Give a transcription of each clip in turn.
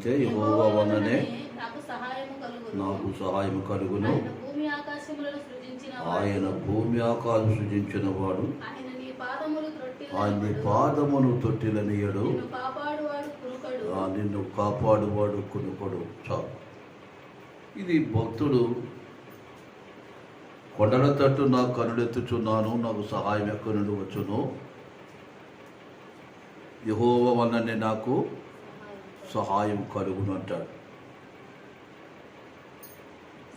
అంటే యహోవా వలననే నాకు సహాయం కలుగును. ఆయన భూమి ఆయన ఆకాశం సృజించిన వాడు. ఆయన పాదమును తొట్టిలనియడు. నిన్ను కాపాడువాడు కురుకడు కొనుకొడు. చాలు. ఇది భక్తుడు కొండల తట్టు నాకు కనుడెత్తుచున్నాను నాకు సహాయం ఎక్కడి నుండి వచ్చును? యహోవ వలనే నాకు సహాయం కలుగును అంటాడు.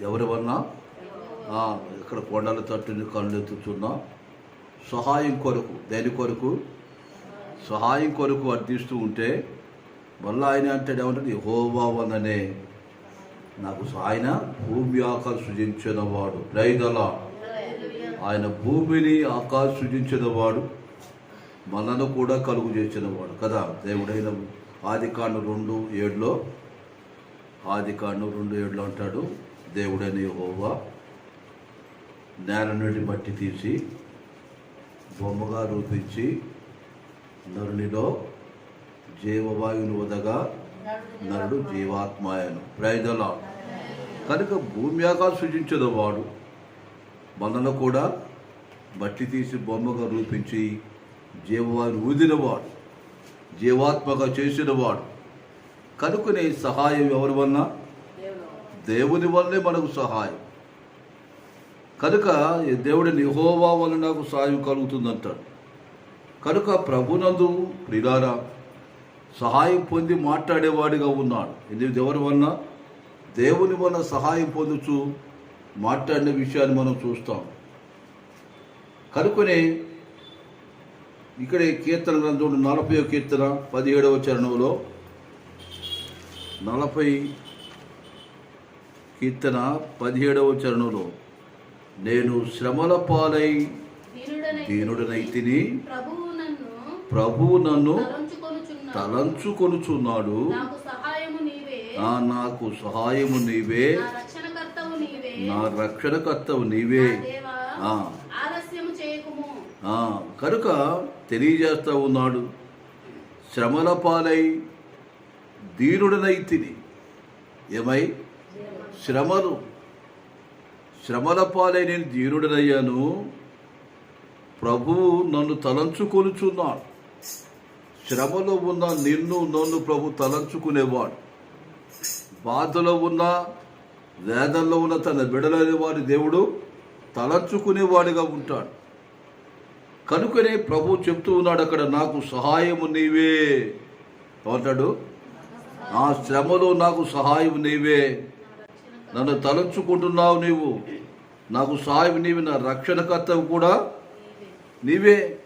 ఎవరి వలన ఇక్కడ కొండల తట్టుని కనుడెత్తుచున్నా సహాయం కొరకు దేని కొరకు? సహాయం కొరకు అర్థిస్తూ ఉంటే మళ్ళీ ఆయన అంటాడు ఏమంటాడు? హోవా వననే నాకు ఆయన భూమి ఆకాశ సృజించిన వాడు రైదల ఆయన భూమిని ఆకాశ సృజించిన వాడు మనను కూడా కలుగు చేసిన వాడు కదా దేవుడైన ఆదికాండు రెండు ఏడులో ఆదికాండు రెండు ఏడులో అంటాడు దేవుడని హోవా నేల నుండి మట్టి తీసి బొమ్మగా రూపించి నరునిలో జీవవాయువును వదగా నరుడు జీవాత్మాయను ప్రైదలా కనుక భూమి ఆకాశం సృజించదు వాడు మనలో కూడా మట్టి తీసి బొమ్మగా రూపించి జీవవాయుని ఊదినవాడు జీవాత్మగా చేసినవాడు. కనుకనే సహాయం ఎవరి వలన దేవుని వల్లే మనకు సహాయం. కనుక ఈ దేవుడి నిహోవా వల్ల నాకు సహాయం కలుగుతుందంటాడు. కనుక ప్రభునందు ప్రిలారా సహాయం పొంది మాట్లాడేవాడిగా ఉన్నాడు. ఇది ఎవరి వలన దేవుని వలన సహాయం పొందుచు మాట్లాడిన విషయాన్ని మనం చూస్తాం. కనుకనే ఇక్కడ కీర్తన గ్రంథంలో నలభై కీర్తన పదిహేడవ చరణంలో. నలభై కీర్తన పదిహేడవ చరణంలో. నేను శ్రమల పాలై దీనుడనై దీనుడనైతిని ప్రభువు నన్ను తలంచుకొనుచున్నాడు. నాకు సహాయము నీవే. నా రక్షణకర్తవు నీవే. కనుక తెలియజేస్తూ ఉన్నాడు శ్రమల పాలై దీనుడనైతిని ఏమై? శ్రమలు. శ్రమల పాలై నేను దీనుడనయ్యాను ప్రభువు నన్ను తలంచుకొనుచున్నాడు. శ్రమలో ఉన్న నిన్ను నన్ను ప్రభు తలంచుకునేవాడు. బాధలో ఉన్న వేదనలో ఉన్న తన బిడలైన వారి దేవుడు తలంచుకునేవాడిగా ఉంటాడు. కనుకనే ప్రభు చెప్తూ ఉన్నాడు అక్కడ నాకు సహాయము నీవే. ఏమంటాడు? ఆ శ్రమలో నాకు సహాయం నీవే. నన్ను తలంచుకుంటున్నావు నీవు. నాకు సహాయం నీవి. నా రక్షణకర్తవు కూడా నీవే.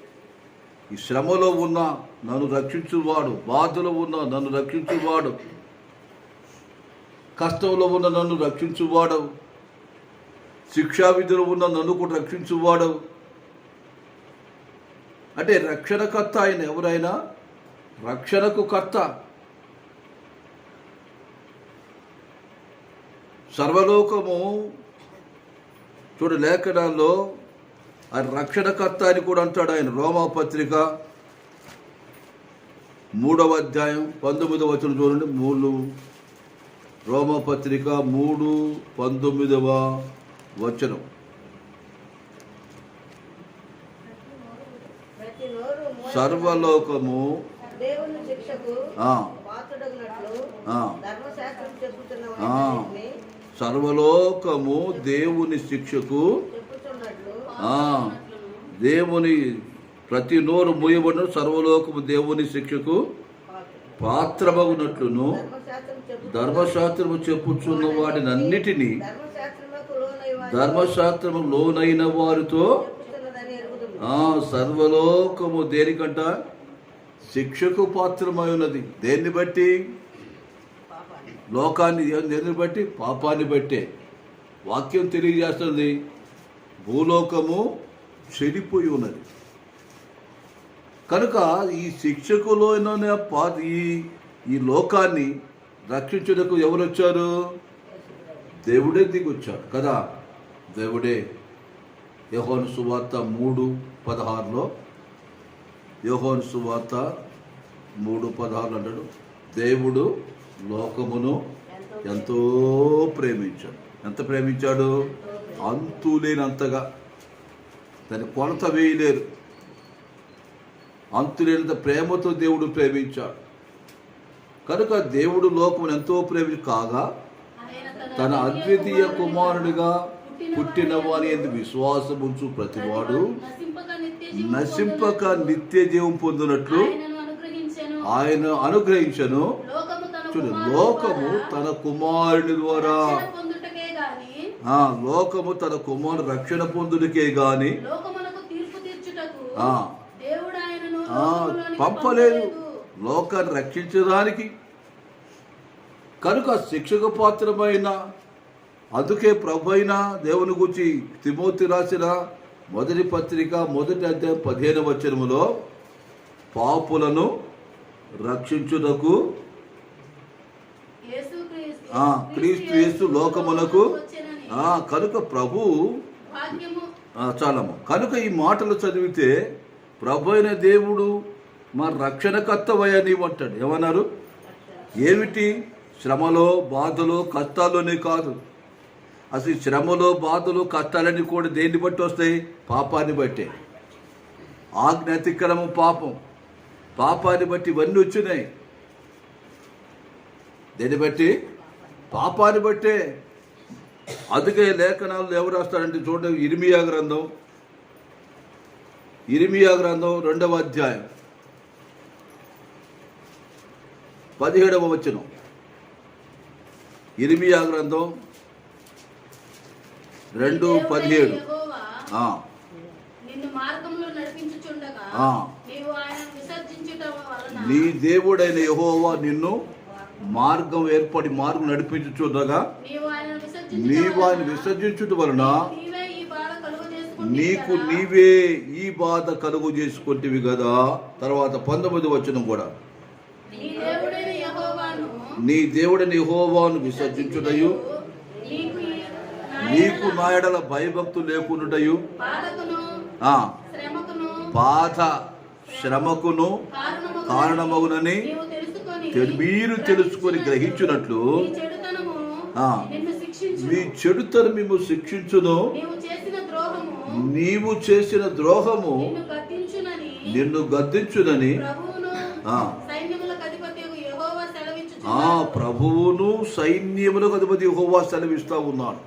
ఈ శ్రమలో ఉన్న నన్ను రక్షించువాడు. బాధలో ఉన్న నన్ను రక్షించువాడు. కష్టంలో ఉన్న నన్ను రక్షించువాడు. శిక్షా విధిలో ఉన్న నన్ను కూడా రక్షించువాడు. అంటే రక్షణకర్త ఆయన ఎవరైనా? రక్షణకు కర్త. సర్వలోకము చూడు లేఖనాల్లో ఆయన రక్షణకర్త అని కూడా అంటాడు ఆయన. రోమా పత్రిక మూడవ అధ్యాయం పంతొమ్మిదవ వచనం చూడండి. మూడు రోమా పత్రిక మూడు పంతొమ్మిదవ వచనం ప్రతి నోరు మోయ- సర్వలోకము దేవుని శిక్షకు ఆ, పాత్రుడగినట్లు ఆ, ధర్మశాస్త్రం చెప్పుతున్న ఆ. వాటిని సర్వలోకము దేవుని శిక్షకు దేవుని ప్రతి నోరు మూయబడిన సర్వలోకము దేవుని శిక్షకు. పాత్రమగునట్లును. ధర్మశాస్త్రము చెప్పుచున్న వాటినన్నిటినీ ధర్మశాస్త్రము లోనైన వారితో సర్వలోకము దేనికంట? శిక్షకు పాత్రమై ఉన్నది దేన్ని బట్టి? లోకాన్ని దేన్ని బట్టి? పాపాన్ని బట్టే. వాక్యం తెలియజేస్తుంది. భూలోకము చెడిపోయి ఉన్నది కనుక ఈ శిక్షకులోనే పా ఈ ఈ లోకాన్ని రక్షించుటకు ఎవరు వచ్చారు దేవుడే దిగొచ్చాడు కదా. దేవుడే యోహోను సువార్త మూడు పదహారులో యోహోను సువార్త మూడు పదహారు అంటాడు దేవుడు లోకమును ఎంతో ప్రేమించాడు. ఎంత ప్రేమించాడు? అంతులేనంతగా దాని కొలత వేయలేరు. అంతులేనంత ప్రేమతో దేవుడు ప్రేమించాడు. కనుక దేవుడు లోకమును ఎంతో ప్రేమి కాగా తన అద్వితీయ కుమారుడిగా పుట్టిన వారి ఎందు విశ్వాసపొంచు ప్రతివాడు. నశింపక నిత్య జీవం పొందినట్లు ఆయన అనుగ్రహించను. చూడు లోకము తన కుమారుని ద్వారా. ఆ లోకము తన కుమారు రక్షణ పొందుడికే గాని. పంపలేదు. లోకాన్ని రక్షించడానికి. కనుక శిక్షకు పాత్రమైన అందుకే ప్రభు అయిన దేవుని గురించి తిమోతి రాసిన మొదటి పత్రిక మొదటి అధ్యాయం పదిహేను వచనములో పాపులను రక్షించుటకు క్రీస్తు యేసు. ఆ, కనుక ప్రభు చాలమ్మ కనుక ఈ మాటలు చదివితే ప్రభు అయిన దేవుడు మా రక్షణకర్తవయ్యా అంటాడు. ఏమన్నారు? ఏమిటి? శ్రమలో బాధలో కష్టాల్లోనే కాదు. అసలు ఈ బాధలు కష్టాలన్నీ కూడా దేన్ని బట్టి వస్తాయి? పాపాన్ని బట్టే. ఆజ్ఞ అతిక్రమం పాపం. పాపాన్ని బట్టి ఇవన్నీ వచ్చినాయి. దేన్ని బట్టి? పాపాన్ని బట్టే. అందుకే లేఖనాలు ఎవరు రాస్తారంటే చూడండి ఇరిమియా గ్రంథం. ఇరిమియా గ్రంథం రెండవ అధ్యాయం. పదిహేడవ వచనం. ఇరిమియా గ్రంథం రెండు దేవుడైన పదిహేడు యెహోవా ఆ, నిన్ను మార్గంలో నడిపించుచుండగా ఆ. నీవు ఆయన విసర్జించుట వలన నీ దేవుడైన యెహోవా నిన్ను మార్గం ఏర్పడి మార్గం నడిపించుచుండగా నీవు ఆయన విసర్జించుట వలన నీకు. నీవే ఈ బాధ కలుగు చేసుకుంటేవి కదా. తర్వాత పంతొమ్మిది వచనం కూడా. నీ దేవుడైన యెహోవాను నీ దేవుడిని యెహోవాను విసర్జించుటయు. నీకు నాయడల భయభక్తు లేకుండాయు ఆ. శ్రమకును బాధ శ్రమకును కారణమగునని మీరు తెలుసుకొని శిక్షించు మీ చెడుతను మేము శిక్షించును. నీవు చేసిన ద్రోహము నిన్ను గద్దించునని ప్రభువును సైన్యములకు అధిపతి హోవా సెలవిస్తా ఉన్నాడు.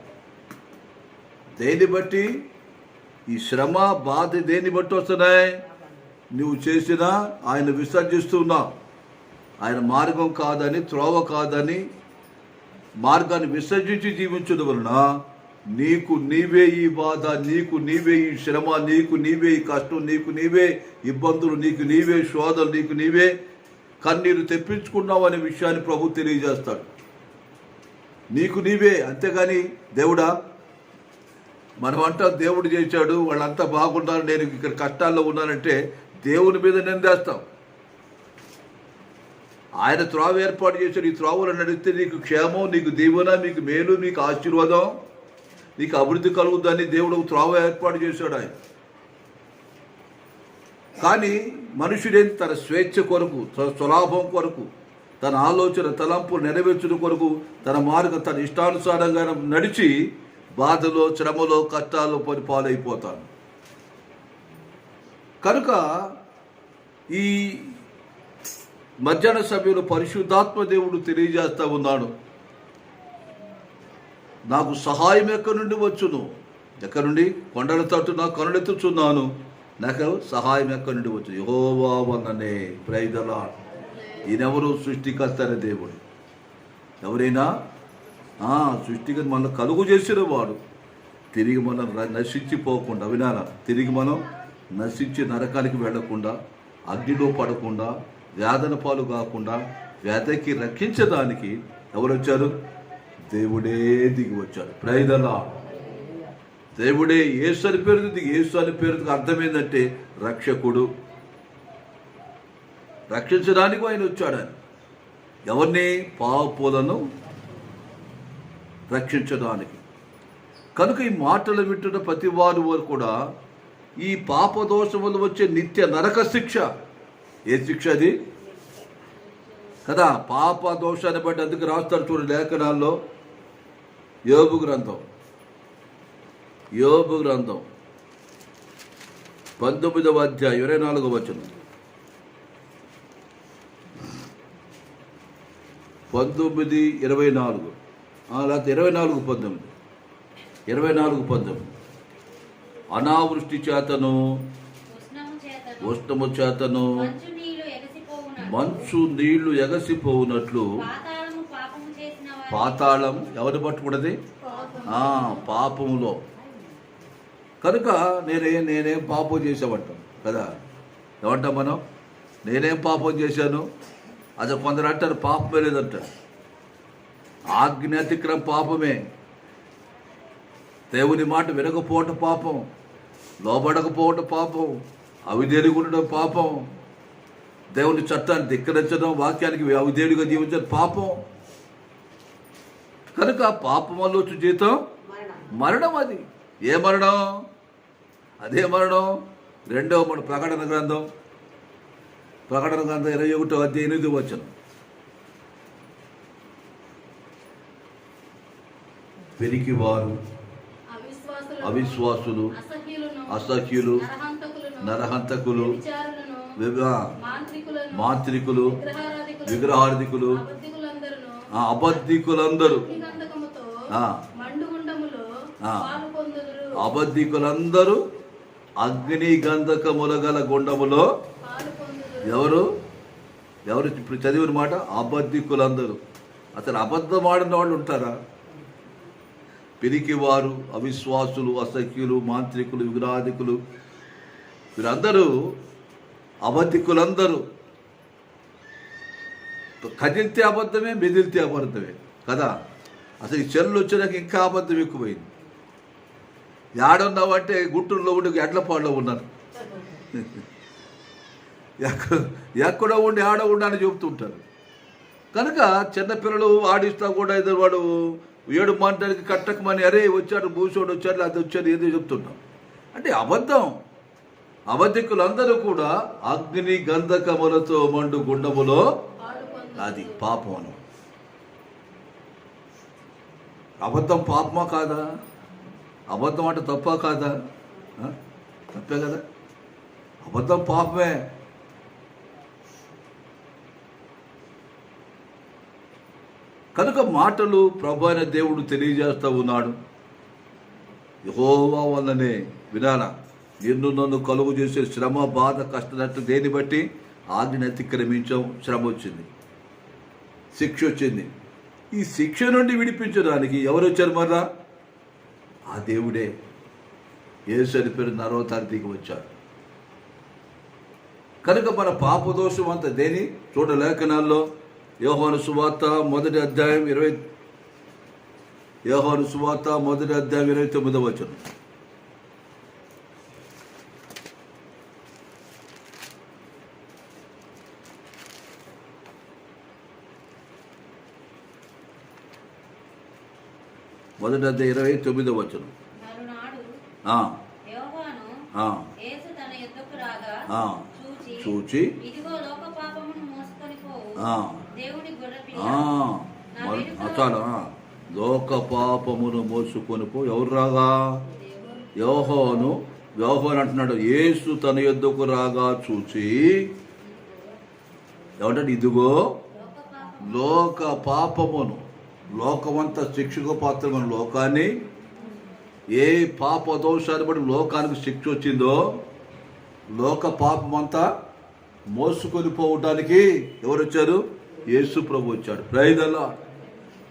దేన్ని బట్టి? ఈ శ్రమ బాధ దేన్ని బట్టి వస్తున్నాయి? నువ్వు చేసిన ఆయన విసర్జిస్తున్నావు ఆయన మార్గం కాదని త్రోవ కాదని మార్గాన్ని విసర్జించి జీవించడం వలన నీకు నీవే ఈ బాధ నీకు నీవే ఈ శ్రమ నీకు నీవే ఈ కష్టం నీకు నీవే ఇబ్బందులు నీకు నీవే శోధలు నీకు నీవే కన్నీరు తెప్పించుకున్నావు అనే విషయాన్ని ప్రభు తెలియజేస్తాడు. నీకు నీవే అంతేగాని దేవుడా మనమంతా దేవుడు చేశాడు వాళ్ళంతా బాగున్నారు నేను ఇక్కడ కష్టాల్లో ఉన్నానంటే దేవుని మీద నిందేస్తాం. ఆయన త్రోవ ఏర్పాటు చేశాడు ఈ త్రోవలు నడిస్తే నీకు క్షేమం నీకు దీవెన నీకు మేలు నీకు ఆశీర్వాదం నీకు అభివృద్ధి కలుగుద్దని దేవుడు త్రోవ ఏర్పాటు చేశాడు ఆయన. కానీ మనుషుడే తన స్వేచ్ఛ కొరకు తన స్వలాభం కొరకు తన ఆలోచన తలంపు నెరవేర్చుట కొరకు తన మార్గం తన ఇష్టానుసారంగా నడిచి బాధలో శ్రమలో కష్టాల్లో పడి పాలైపోతాను. కనుక ఈ మధ్యాహ్న సమయంలో పరిశుద్ధాత్మ దేవుడు తెలియజేస్తా ఉన్నాడు. నాకు సహాయం ఎక్కడి నుండి వచ్చును? ఎక్కడి నుండి? కొండల తట్టు నాకు కనులెత్తుచున్నాను. నాకు సహాయం ఎక్కడి నుండి వచ్చు యహోవా వల్లనే ప్రైదలా ఈయనెవరు? సృష్టికర్తనే దేవుడు. ఎవరైనా సృష్టిగా మనం కలుగు చేసిన వాడు. తిరిగి మనం నశించిపోకుండా వినాలా తిరిగి మనం నశించి నరకానికి వెళ్ళకుండా అగ్నిలో పడకుండా వేదన పాలు కాకుండా వేదకి రక్షించడానికి ఎవరు వచ్చారు? దేవుడే దిగి వచ్చాడు. ప్రైదలా దేవుడే యేసు అని పేరు దిగి యేసు అని పేరుకు అర్థం ఏంటంటే రక్షకుడు. రక్షించడానికి ఆయన వచ్చాడని. ఎవరిని? పాపులను రక్షించడానికి. కనుక ఈ మాటలు వింటున్న ప్రతి వారు కూడా ఈ పాపదోషములు వచ్చే నిత్య నరక శిక్ష. ఏ శిక్ష అది? కదా పాప దోషాన్ని బట్టి అందుకు రాస్తారు చూడు లేఖనాల్లో. యోగు గ్రంథం. యోగు గ్రంథం. పంతొమ్మిదవ అధ్యాయం ఇరవై నాలుగవ వచనం. పంతొమ్మిది ఇరవై నాలుగు. లేకపోతే ఇరవై నాలుగు పంతొమ్మిది. ఇరవై నాలుగు పంతొమ్మిది. అనావృష్టి చేతను ఉష్ణము చేతను మంచు నీళ్ళు ఎగసిపోవునట్లు పాతాళం ఎవరు పట్టుకున్నది పాపములో. కనుక నేనే నేనేం పాపం చేసామంటాం కదా? ఏమంటాం మనం? నేనేం పాపం చేశాను? అది కొందరు అంటారు పాపమే లేదంటారు. ఆజ్ఞ అతిక్రమ పాపమే. దేవుని మాట వినకపోవటం పాపం లోబడకపోవటం పాపం అవిధేలుగుండడం పాపం. దేవుని చట్టాన్ని ధిక్కరించడం వాక్యానికి అవిధేయుడిగా జీవించడం పాపం. కనుక పాపం వల్ల వచ్చే జీతం మరణం అది. ఏ మరణం? అదే మరణం. రెండవ మన ప్రకటన గ్రంథం. ప్రకటన గ్రంథం ఇరవై ఒకటో అధ్యాయ ఎనిమిది వచ్చిన పెరికి వారు అవిశ్వాసులను అవిశ్వాసులు అసహ్యులు నరహంతకులు మాంత్రికులు విగ్రహార్థికులు అబద్ధికులందరూ అబద్ధికులందరూ అగ్ని గంధకముల గల గుండములో ఎవరు? ఎవరు? ఇప్పుడు చదివిన మాట అబద్ధికులందరూ. అసలు అబద్ధం ఆడిన వాళ్ళు ఉంటారా? పిరికివారు అవిశ్వాసులు అసఖ్యులు మాంత్రికులు విగ్రహాధికులు. వీరందరూ అబద్ధికులందరూ. కదిలితే అబద్ధమే మెదిలితే అబద్ధమే. కదా? అసలు ఈ చెల్లు వచ్చినాక ఇంకా అబద్ధం ఎక్కువైంది. ఏడున్నావంటే గుంటూరులో ఉండి ఎడ్లపాడులో ఉన్నారు. ఎక్కడ ఎక్కడో ఉండి ఆడ ఉండని చెబుతుంటారు. కనుక చిన్నపిల్లలు ఆడిస్తా కూడా ఇద్దరు వాడు ఏడు మంటానికి కట్టకమని అరే వచ్చాడు భూషోడు వచ్చాడు అది వచ్చాడు ఏదో చెప్తున్నాం? అంటే అబద్ధం. అవధికులందరూ కూడా అగ్ని గంధకములతో మండు గుండములో అది పాపం అను. అబద్ధం పాపమా కాదా? అబద్ధం అంటే తప్ప కాదా? తప్పే కదా? అబద్ధం పాపమే. కనుక మాటలు ప్రభు అయిన దేవుడు తెలియజేస్తూ ఉన్నాడు. యహోవా వల్లనే వినాలా నిన్ను నన్ను కలుగు చేసే శ్రమ బాధ కష్టనట్టు దేన్ని బట్టి? ఆజ్ఞను అతిక్రమించాం శ్రమ వచ్చింది. శిక్ష వచ్చింది. ఈ శిక్ష నుండి విడిపించడానికి ఎవరు వచ్చారు మర్రా ఆ దేవుడే. ఏ సరిపోయిన నరవ తారీఖుకి వచ్చాడు. కనుక మన పాపదోషం అంత దేని? చూడలేఖనాల్లో యోహాను సువార్త మొదటి అధ్యాయం ఇరవై యోహాను సువార్త మొదటి అధ్యాయం ఇరవై తొమ్మిదవ వచనం. మొదటి అధ్యాయం ఇరవై తొమ్మిదవ వచనం. చూచి ఇదిగో లోక పాపమును మోసుకొని పో ఎవరు రాగా? యోహోను. యోహోను అంటున్నాడు యేసు తన యొద్దకు రాగా చూచి. ఏమంటాడు ఇదిగో లోక పాపమును లోకమంతా శిక్షకు పాత్రమైన లోకాన్ని ఏ పాప దోషాన్ని బట్టి లోకానికి శిక్ష వచ్చిందో లోక పాపమంతా మోసుకొని పోవటానికి ఎవరు వచ్చారు యేసు ప్రభు వచ్చాడు. ప్రైదల్లా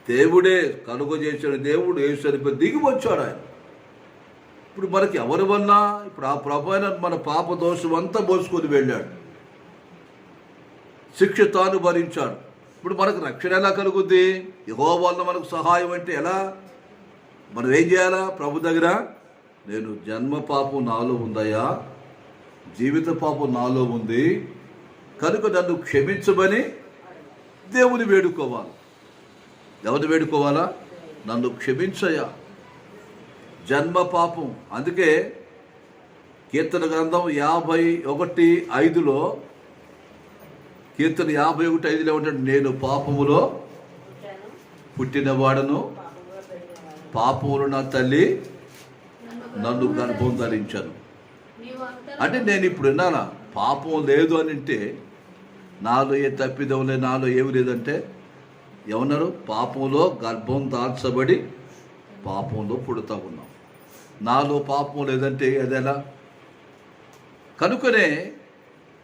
దేవుడే కలుగ చేశాడు దేవుడు యేసు సరిపోయి దిగి వచ్చాడు ఆయన. ఇప్పుడు మనకి ఎవరి వల్ల? ఇప్పుడు ఆ ప్రభు అయిన మన పాప దోషం అంతా మోసుకొని వెళ్ళాడు. శిక్ష తాను భరించాడు. ఇప్పుడు మనకు రక్షణ ఎలా కలుగుద్ది? యహో వల్ల మనకు సహాయం అంటే ఎలా? మనం ఏం చేయాలా? ప్రభు దగ్గర నేను జన్మ పాపం నాలో ఉందయ్యా. జీవిత పాపం నాలో ఉంది. కనుక నన్ను క్షమించమని దేవుని వేడుకోవాలి. ఎవరిని వేడుకోవాలా? నన్ను క్షమించయ్యా. జన్మ పాపం. అందుకే కీర్తన గ్రంథం యాభై ఒకటి ఐదులో కీర్తన యాభై ఒకటి ఐదులో ఉంటాడు నేను పాపములో పుట్టాను పుట్టినవాడను పాపములు నా తల్లి నన్ను గర్భం ధరించాను. అంటే నేను ఇప్పుడు విన్నానా? పాపం లేదు అని అంటే నాలో ఏ తప్పిదవులే నాలో ఏమి లేదంటే ఏమన్నారు? పాపంలో గర్భం దాల్చబడి పాపంలో పుడుతూ ఉన్నాం. నాలో పాపం లేదంటే అదేలా కనుకనే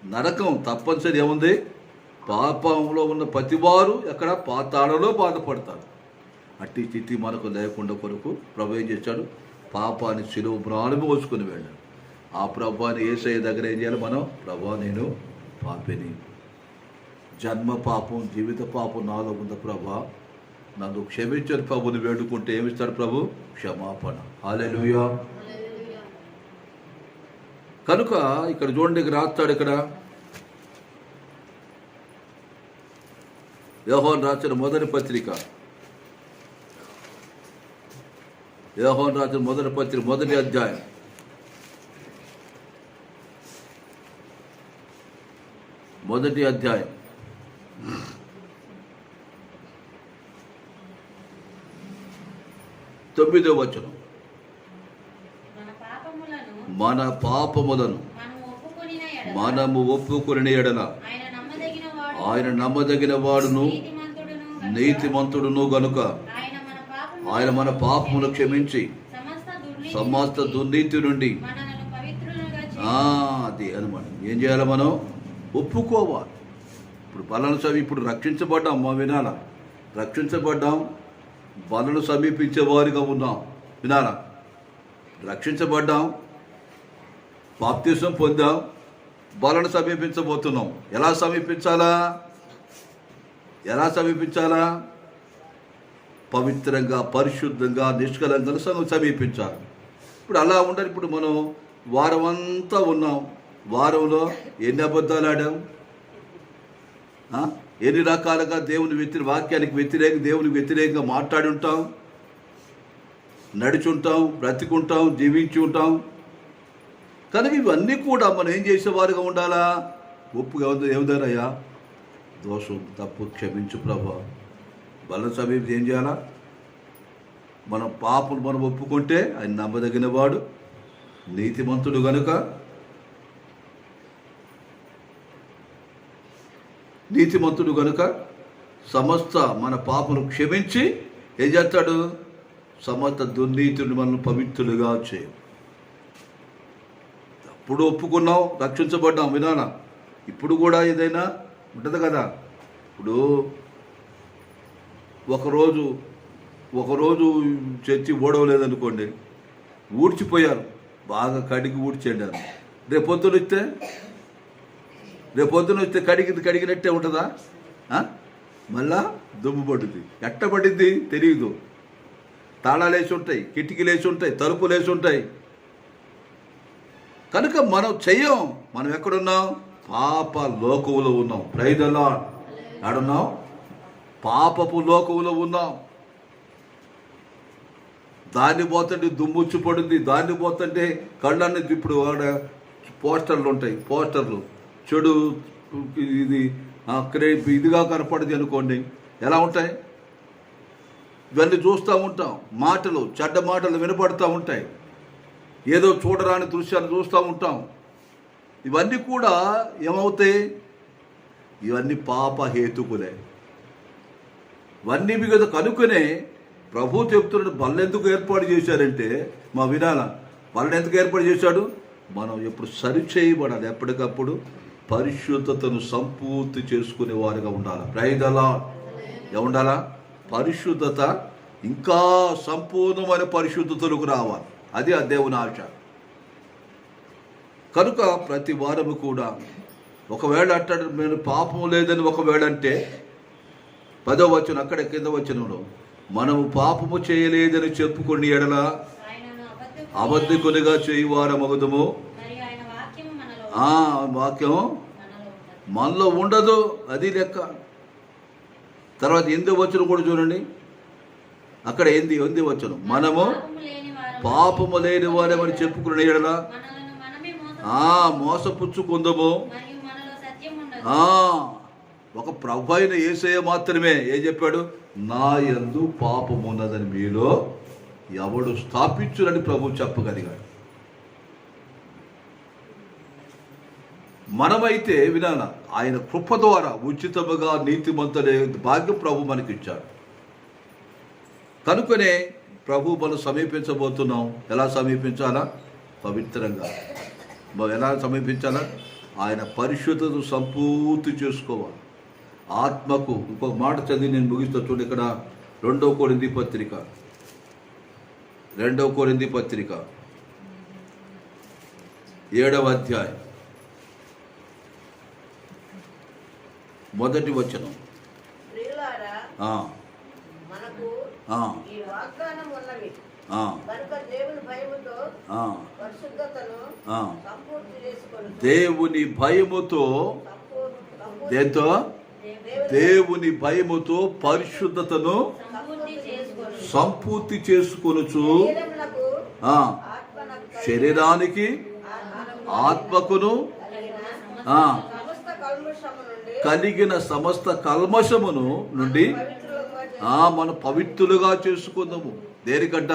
నరకం తప్పనిసరి ఏముంది? పాపంలో ఉన్న ప్రతివారు ఎక్కడ? పాతాళలో బాధపడతారు. అట్టి చిట్టి మనకు లేకుండా కొరకు ప్రభు ఏం చేశాడు? పాపాన్ని సులువు ప్రాణం కోసుకొని వెళ్ళాడు. ఆ ప్రభాని ఏసయ్య దగ్గర ఏం చేయాలి మనం? ప్రభా నేను పాపిని. జన్మ పాపం జీవిత పాపం నాలో ఉంది ప్రభా. నన్ను క్షమించని ప్రభుని వేడుకుంటే ఏమిస్తాడు ప్రభు? క్షమాపణ. హాలెలుయా కనుక ఇక్కడ చూడండి ఇక్కడ రాస్తాడు ఇక్కడ. యోహోన్ రాసిన మొదటి పత్రిక. యోహోన్ రాసిన మొదటి పత్రిక మొదటి అధ్యాయం. మొదటి అధ్యాయం. తొమ్మిదో వచనం. మన పాపములను మన పాపములను మనము ఒప్పుకుని ఎడల ఆయన నమ్మదగిన వాడును. నీతిమంతుడును గనుక. ఆయన మన పాపమును క్షమించి సమస్త దుర్నీతి నుండి అది అనమాట ఏం చేయాలి మనం? ఒప్పుకోవాలి. ఇప్పుడు బలను సమీ ఇప్పుడు రక్షించబడ్డాం మా వినాలా రక్షించబడ్డాం బలను సమీపించే వారిగా ఉన్నాం. వినాలా రక్షించబడ్డాం బాప్తీసం పొందాం బలను సమీపించబోతున్నాం. ఎలా సమీపించాలా? ఎలా సమీపించాలా? పవిత్రంగా పరిశుద్ధంగా నిష్కలంగా సమీపించాలి. ఇప్పుడు అలా ఉండాలి. ఇప్పుడు మనం వారం అంతా ఉన్నాం. వారంలో ఎన్ని అబద్ధాలు ఆడాం? ఎన్ని రకాలుగా దేవుని వ్యతిరే వాక్యానికి వ్యతిరేక దేవునికి వ్యతిరేకంగా మాట్లాడి ఉంటాం. నడుచుంటాం బ్రతికుంటాం జీవించి ఉంటాం. కనుక ఇవన్నీ కూడా మనం ఏం చేసేవారుగా ఉండాలా? ఒప్పుగా ఉంది? దోషం తప్పు క్షమించు ప్రభా. బలం సమీపం ఏం చేయాలా? మన పాపను మనం ఒప్పుకుంటే ఆయన నమ్మదగిన వాడు నీతిమంతుడు కనుక నీతిమంతుడు గనుక సమస్త మన పాపను క్షమించి ఏం చేస్తాడు? సమస్త దుర్నీతిని మనం పవిత్రులుగా చేయం అప్పుడు ఒప్పుకున్నాం రక్షించబడ్డాం వినాన ఇప్పుడు కూడా ఏదైనా ఉంటుంది కదా? ఇప్పుడు ఒకరోజు ఒకరోజు చర్చి ఓడవలేదనుకోండి ఊడ్చిపోయారు బాగా కడిగి ఊడ్చేయండి రేపు పొద్దున రేపు పొద్దున వస్తే కడిగింది కడిగినట్టే ఉంటుందా? మళ్ళా దుమ్ము పడుద్ది. ఎట్ట పడింది తెలియదు తాళాలు వేసి ఉంటాయి కిటికీలు వేసి ఉంటాయి తలుపులు వేసి ఉంటాయి. కనుక మనం చెయ్యం. మనం ఎక్కడున్నాం? పాప లోకములో ఉన్నాం. ప్రైదలా ఆడున్నాం పాపపు లోకములో ఉన్నాం. దాన్ని పోతుంటే దుమ్ముచ్చు పడింది దాన్ని పోతుంటే కళ్ళన్నీ ఇప్పుడు ఆడ పోస్టర్లు ఉంటాయి. పోస్టర్లు. చెడు ఇది ఆ, క్రేప్ ఇదిగా కనపడింది అనుకోండి. ఎలా ఉంటాయి? ఇవన్నీ చూస్తూ ఉంటాం. మాటలు చెడ్డ మాటలు వినపడుతూ ఉంటాయి. ఏదో చూడరాని దృశ్యాన్ని చూస్తూ ఉంటాం. ఇవన్నీ కూడా ఏమవుతాయి? ఇవన్నీ పాప హేతుకులే. ఇవన్నీ మీకు కనుక్కునే ప్రభు చెప్తున్నాడు బల్లెందుకు ఏర్పాటు చేశారంటే మా వినాల బల్లెందుకు ఏర్పాటు చేశాడు? మనం ఎప్పుడు సరి చేయబడాలి. ఎప్పటికప్పుడు పరిశుద్ధతను సంపూర్తి చేసుకునే వారిగా ఉండాలి? ప్రైదలా ఉండాలా? పరిశుద్ధత ఇంకా సంపూర్ణమైన పరిశుద్ధతలకు రావాలి. అది ఆ దేవుని ఆశ కనుక ప్రతి వారము కూడా ఒకవేళ అంటాడు నేను పాపం లేదని ఒకవేళ అంటే పదో వచ్చిన అక్కడ కింద వచ్చినప్పుడు మనము పాపము చేయలేదని చెప్పుకొని ఎడల? ఆయనను అబద్ధ అబద్ధికునిగా చేయువార మగుదము మరియు ఆయన వాక్యము మనలో ఆ వాక్యం మనలో ఉండదు అది లెక్క. తర్వాత ఎందు వచ్చిన కూడా చూడండి. అక్కడ ఎంది ఎంది వచ్చను మనము పాపము లేని వారేమని చెప్పుకుని ఎడల? మోసపుచ్చుకుందము. ఒక ప్రభు అయిన ఏసయ్య మాత్రమే ఏం చెప్పాడు? నా యందు పాపం ఉన్నదని మీలో ఎవడు స్థాపించునని ప్రభు చెప్పగలిగాడు. మనమైతే వినాల ఆయన కృప ద్వారా ఉచితముగా నీతిమంతుడే భాగ్యం ప్రభు మనకిచ్చాడు. కనుకనే ప్రభు మనం సమీపించబోతున్నాం. ఎలా సమీపించాలా? పవిత్రంగా. మనం ఎలా సమీపించాలా? ఆయన పరిశుద్ధతను సంపూర్తి చేసుకోవాలి. ఆత్మకు ఇంకొక మాట చదివి నేను ముగిస్తా. చూడండి ఇక్కడ రెండవ కోరింది పత్రిక. రెండవ కోరింది పత్రిక. ఏడవ అధ్యాయం. మొదటి వచనం. దేవుని భయముతో దేంతో? దేవుని భయముతో పరిశుద్ధతను సంపూర్తి చేసుకొని సంపూర్తి చేసుకొనుచు. శరీరానికి ఆత్మకును ఆ, సమస్త కల్మషము నుండి కలిగిన సమస్త కల్మషమును నుండి ఆ మన పవిత్రులుగా చేసుకుందాము. దేనికంట?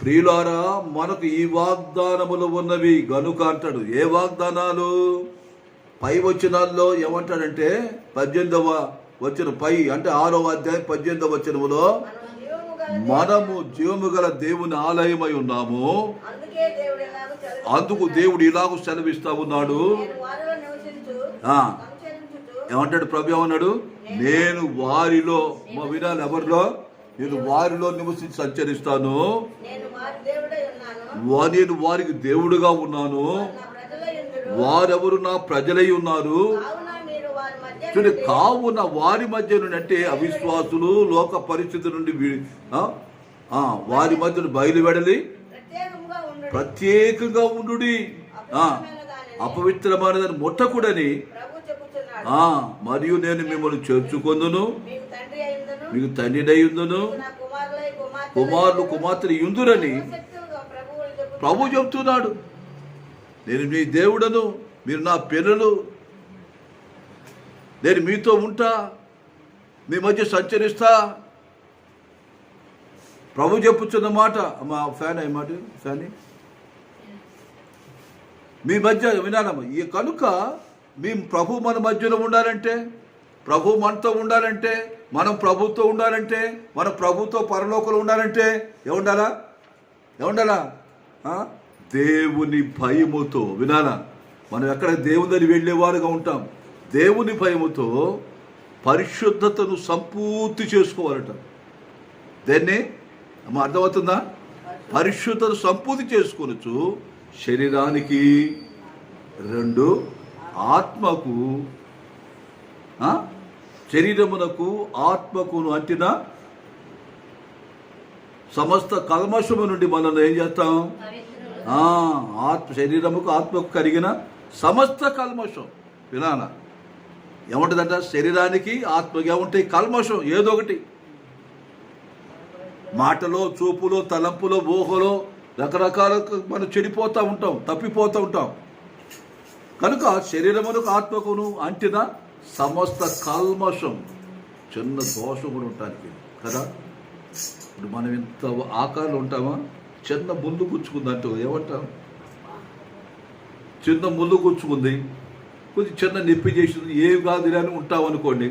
ప్రియులారా మనకు ఈ వాగ్దానములు ఉన్నవి గనుక అంటాడు. ఏ వాగ్దానాలు? పై వచనాల్లో ఏమంటాడంటే పద్దెనిమిదవ వచ్చిన పై అంటే ఆరవ అధ్యాయం పద్దెనిమిదవ వచనములో మనము జీవము గల దేవుని ఆలయమై ఉన్నాము. అందుకే దేవుడు ఇలాగ సెలవిస్తా ఉన్నాడు. ఏమంటాడు ప్రభు ఏమన్నాడు? నేను వారిలో మా వినాలి ఎవరిలో? నేను వారిలో నివసించి సంచరిస్తాను. నేను వారికి దేవుడుగా ఉన్నాను. వారెవరు నా ప్రజలై ఉన్నారు కావున మీరు వారి మధ్య చూడండి కావున వారి మధ్య నుండి అంటే అవిశ్వాసులు లోక పరిస్థితి నుండి వారి మధ్య బయలువెడలి. ప్రత్యేకంగా ఉండు. ప్రత్యేకంగా ఉండు అపవిత్రమైనదని ముట్టకుడని. మరియు నేను మిమ్మల్ని చేర్చుకొందును. మీకు తండ్రినై ఉందును కుమారులై కుమార్తె కుమారులు కుమార్తెలు చెప్పు ప్రభు చెప్తున్నాడు నేను మీ దేవుడను మీరు నా పిల్లలు నేను మీతో ఉంటా మీ మధ్య సంచరిస్తా. ప్రభు చెప్పుచున్న మాట మా ఫ్యాన్ అయ్యి మాట ఫ్యాన్ మీ మధ్య వినాలమ్మ ఈ కనుక మీ ప్రభు మన మధ్యలో ఉండాలంటే ప్రభు మనతో ఉండాలంటే మనం ప్రభుతో ఉండాలంటే మన ప్రభుతో పరలోకంలో ఉండాలంటే ఏముండాలా? ఏముండాలా? దేవుని భయముతో వినాలా? మనం ఎక్కడ దేవుని వెళ్ళేవారుగా ఉంటాం. దేవుని భయముతో పరిశుద్ధతను సంపూర్తి చేసుకోవాలట. దేన్ని? అమ్మ అర్థమవుతుందా? పరిశుద్ధత సంపూర్తి చేసుకొనొచ్చు శరీరానికి రెండు ఆత్మకు? శరీరమునకు ఆత్మకును అంటిన? సమస్త కల్మషము నుండి మనం ఏం చేస్తాం? ఆత్మ శరీరముకు ఆత్మకు కలిగిన సమస్త కల్మషం. వినాలా? ఏముంటుందంట? శరీరానికి ఆత్మకి ఏముంటాయి కల్మషం ఏదో ఒకటి. మాటలో చూపులో తలంపులో ఊహలో రకరకాల మనం చెడిపోతూ ఉంటాం తప్పిపోతూ ఉంటాం. కనుక శరీరమునకు ఆత్మకును అంటిన సమస్త కల్మషం చిన్న దోషం కూడా ఉంటానికి కదా? ఇప్పుడు మనం ఇంత ఆకారంలో ఉంటామా? చిన్న ముళ్ళు గుచ్చుకుందంటూ ఏమంటాం చిన్న ముళ్ళు గుచ్చుకుంది. కొద్ది చిన్న నొప్పి చేసింది ఏం కాదు అని ఉంటావు అనుకోండి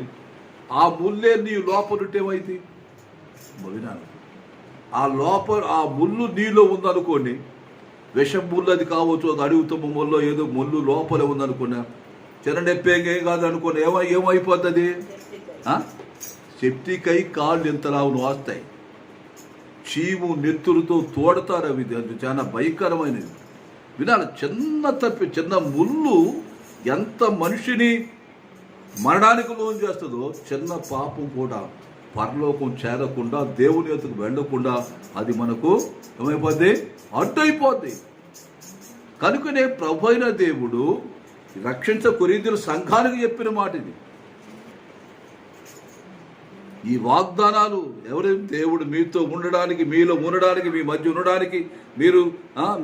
ఆ ముల్లే నీ లోపల ఉంటే ఏమైంది? ఆ లోపల ఆ ముళ్ళు నీలో ఉందనుకోండి విషం ముళ్ళు అది కావచ్చు అది అడుగుతున్న ముళ్ళో ఏదో ముళ్ళు లోపలే ఉందనుకున్నా చిన్న నొప్పి ఏం కాదు అనుకోండి ఏమై ఏమైపోతుంది? ఆ? సెప్టికై కాళ్ళు ఇంతలా వస్తాయి చీము నెత్తులతో తోడతారు అవి చాలా భయంకరమైనది. వినాలి చిన్న తప్పి చిన్న ముళ్ళు ఎంత మనిషిని మరణానికి లోన్ చేస్తుందో చిన్న పాపం కూడా పరలోకం చేరకుండా దేవుని ఎత్తుకు వెళ్ళకుండా అది మనకు ఏమైపోద్ది? అడ్డైపోద్ది. కనుకనే ప్రభు అయిన దేవుడు రక్షించ కొరీదుల సంఘానికి చెప్పిన మాట ఇది ఈ వాగ్దానాలు ఎవరు దేవుడు మీతో ఉండడానికి మీలో ఉండడానికి మీ మధ్య ఉండడానికి మీరు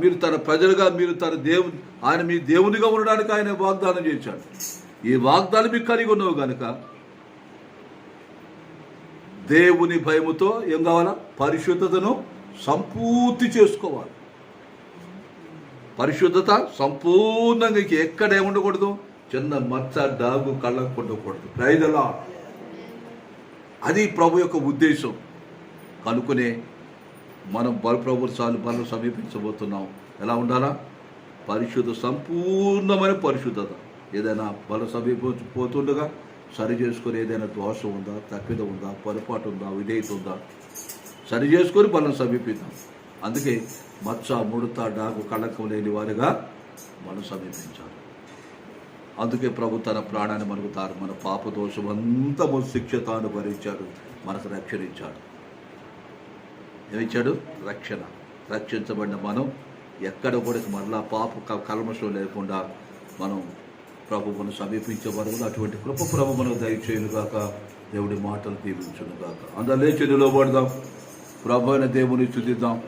మీరు తన ప్రజలుగా మీరు తన దేవు ఆయన మీ దేవునిగా ఉండడానికి ఆయన వాగ్దానం చేశాడు. ఈ వాగ్దానం మీకు కలిగి ఉన్నావు కనుక దేవుని భయముతో ఏం కావాలా? పరిశుద్ధతను సంపూర్తి చేసుకోవాలి. పరిశుద్ధత సంపూర్ణంగా ఎక్కడ ఏముండకూడదు? చిన్న మచ్చ డాగు కళ్ళకు ఉండకూడదు. ప్రైదలా అది ప్రభు యొక్క ఉద్దేశం. కనుకునే మనం బల ప్రభు సార్లు బలం సమీపించబోతున్నాం. ఎలా ఉండాలా? పరిశుద్ధ సంపూర్ణమైన పరిశుద్ధత. ఏదైనా బల సమీపించిపోతుండగా సరి చేసుకొని ఏదైనా దోషం ఉందా తప్పిద ఉందా పొరపాటు ఉందా విధేయత ఉందా సరి చేసుకొని బలం సమీపిద్దాం. అందుకే మచ్చ ముడత డాకు కళకం లేని వారిగా మనం సమీపించాలి. అందుకే ప్రభు తన ప్రాణాన్ని మరుగుతారు. మన పాప దోషం మన శిక్ష తాను భరించాడు. మనకు రక్షణ ఇచ్చాడు ఏమిచ్చాడు? రక్షణ. రక్షించబడిన మనం ఎక్కడ కూడా మరలా పాప కల్మషం లేకుండా మనం ప్రభువును సమీపించే వరకు అటువంటి కృప ప్రభు మనకు దయచేయను కాక దేవుడి మాటలు దీవించును కాక అందులో లేచి నిలబడదాం. ప్రభు అయిన దేవుని చుదిద్దాం